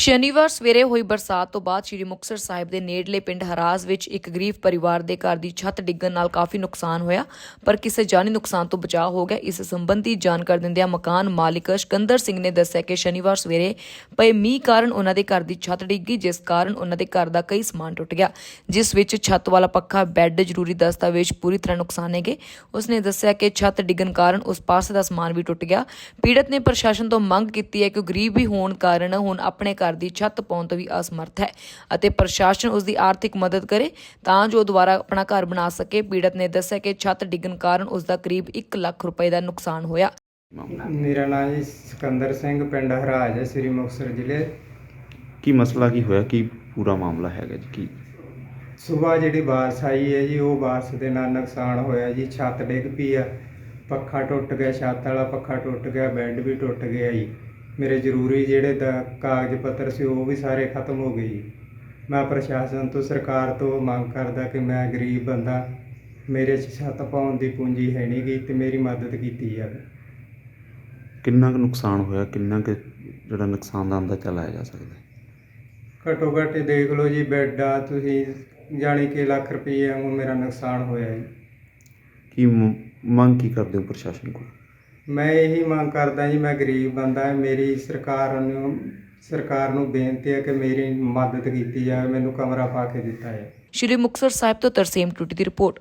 ਸ਼ਨੀਵਾਰ ਸਵੇਰੇ ਹੋਈ ਬਰਸਾਤ ਤੋਂ ਬਾਅਦ ਸ੍ਰੀ ਮੁਕਤਸਰ ਸਾਹਿਬ ਦੇ ਨੇੜਲੇ ਪਿੰਡ ਹਰਾਜ ਵਿੱਚ ਇੱਕ ਗਰੀਬ ਪਰਿਵਾਰ ਦੇ ਘਰ ਦੀ ਛੱਤ ਡਿੱਗਣ ਨਾਲ ਕਾਫੀ ਨੁਕਸਾਨ ਹੋਇਆ, ਪਰ ਕਿਸੇ ਜਾਨੀ ਨੁਕਸਾਨ ਤੋਂ ਬਚਾਅ ਹੋ ਗਿਆ। ਇਸ ਸੰਬੰਧੀ ਜਾਣਕਾਰੀ ਦਿੰਦਿਆਂ ਮਕਾਨ ਮਾਲਿਕ ਸਿਕੰਦਰ ਸਿੰਘ ਨੇ ਦੱਸਿਆ ਕਿ ਸ਼ਨੀਵਾਰ ਸਵੇਰੇ ਪਏ ਮੀਂਹ ਕਾਰਨ ਉਹਨਾਂ ਦੇ ਘਰ ਦੀ ਛੱਤ ਡਿੱਗੀ ਜਿਸ ਕਾਰਨ ਉਹਨਾਂ ਦੇ ਘਰ ਦਾ ਕਈ ਸਮਾਨ ਟੁੱਟ ਗਿਆ, ਜਿਸ ਵਿੱਚ ਛੱਤ ਵਾਲਾ ਪੱਖਾ, ਬੈੱਡ, ਜ਼ਰੂਰੀ ਦਸਤਾਵੇਜ਼ ਪੂਰੀ ਤਰ੍ਹਾਂ ਨੁਕਸਾਨੇ ਗਏ ਉਸਨੇ ਦੱਸਿਆ ਕਿ ਛੱਤ ਡਿੱਗਣ ਕਾਰਨ ਉਸ ਪਾਸੇ ਦਾ ਸਮਾਨ ਵੀ ਟੁੱਟ ਗਿਆ। ਪੀੜਤ ਨੇ ਪ੍ਰਸ਼ਾਸਨ ਤੋਂ ਮੰਗ ਕੀਤੀ ਹੈ ਕਿ ਗਰੀਬ ਵੀ ਹੋਣ ਕਾਰਨ ਹੁਣ ਆਪਣੇ ਘਰ ਦੀ ਛੱਤ ਪਾਉਣ ਤੋਂ ਵੀ ਅਸਮਰਥ ਹੈ ਅਤੇ ਪ੍ਰਸ਼ਾਸਨ ਉਸ ਦੀ ਆਰਥਿਕ ਮਦਦ ਕਰੇ ਤਾਂ ਜੋ ਦੁਬਾਰਾ ਆਪਣਾ ਘਰ ਬਣਾ ਸਕੇ। ਪੀੜਤ ਨੇ ਦੱਸਿਆ ਕਿ ਛੱਤ ਡਿੱਗਣ ਕਾਰਨ ਉਸ ਦਾ ਕਰੀਬ 1 ਲੱਖ ਰੁਪਏ ਦਾ ਨੁਕਸਾਨ ਹੋਇਆ। ਮੇਰਾ ਨਾਮ ਜੀ ਸਿਕੰਦਰ ਸਿੰਘ ਪਿੰਡ ਹਰਾਜ ਹੈ ਸ੍ਰੀ ਮੁਕਤਸਰ ਜ਼ਿਲ੍ਹੇ। ਕੀ ਮਸਲਾ ਕੀ ਹੋਇਆ? ਕੀ ਪੂਰਾ ਮਾਮਲਾ ਹੈਗਾ ਜੀ? ਕੀ? ਸਵੇਰ ਜਿਹੜੀ ਬਾਰਿਸ਼ ਆਈ ਹੈ ਜੀ ਉਹ ਬਾਰਿਸ਼ ਦੇ ਨਾਲ ਨੁਕਸਾਨ ਹੋਇਆ ਜੀ। ਛੱਤ ਡਿੱਗ ਪਈ ਆ ਪੱਖਾ ਟੁੱਟ ਗਿਆ ਛੱਤ ਵਾਲਾ ਪੱਖਾ ਟੁੱਟ ਗਿਆ ਬੈੱਡ ਵੀ ਟੁੱਟ ਗਿਆ ਜੀ। ਮੇਰੇ ਜ਼ਰੂਰੀ ਜਿਹੜੇ ਦਾ ਕਾਗਜ਼ ਪੱਤਰ ਸੀ ਉਹ ਵੀ ਸਾਰੇ ਖਤਮ ਹੋ ਗਏ ਜੀ। ਮੈਂ ਪ੍ਰਸ਼ਾਸਨ ਤੋਂ ਸਰਕਾਰ ਤੋਂ ਮੰਗ ਕਰਦਾ ਕਿ ਮੈਂ ਗਰੀਬ ਬੰਦਾ ਮੇਰੇ 'ਚ ਛੱਤ ਪਾਉਣ ਦੀ ਪੂੰਜੀ ਹੈ ਨਹੀਂ ਗੀ ਤੇ ਮੇਰੀ ਮਦਦ ਕੀਤੀ ਜਾਵੇ। ਕਿੰਨਾ ਕੁ ਨੁਕਸਾਨ ਹੋਇਆ? ਕਿੰਨਾ ਕੁ ਜਿਹੜਾ ਨੁਕਸਾਨ ਦਾ ਅੰਦਾਜ਼ਾ ਲਾਇਆ ਜਾ ਸਕਦਾ? ਘੱਟੋ ਘੱਟ ਦੇਖ ਲਓ ਜੀ ਬੈੱਡ ਆ ਤੁਸੀਂ ਜਾਣੀ ਕਿ ਲੱਖ ਰੁਪਏ ਵਾਂਗੂ ਮੇਰਾ ਨੁਕਸਾਨ ਹੋਇਆ ਜੀ। ਕੀ ਮੰਗ ਕੀ ਕਰਦੇ ਹੋ ਪ੍ਰਸ਼ਾਸਨ ਕੋਲ? ਮੈਂ ਇਹੀ ਮੰਗ ਕਰਦਾ ਜੀ, ਮੈਂ ਗਰੀਬ ਬੰਦਾ, ਮੇਰੀ ਸਰਕਾਰ ਨੂੰ ਸਰਕਾਰ ਨੂੰ ਬੇਨਤੀ ਹੈ ਕਿ ਮੇਰੀ ਮਦਦ ਕੀਤੀ ਜਾਵੇ, ਮੈਨੂੰ ਕਮਰਾ ਪਾ ਕੇ ਦਿੱਤਾ ਹੈ ਸ਼੍ਰੀ ਮੁਕਤਸਰ ਸਾਹਿਬ ਤੋਂ ਤਰਸੇਮ ਟੁੱਟੀ ਦੀ ਰਿਪੋਰਟ।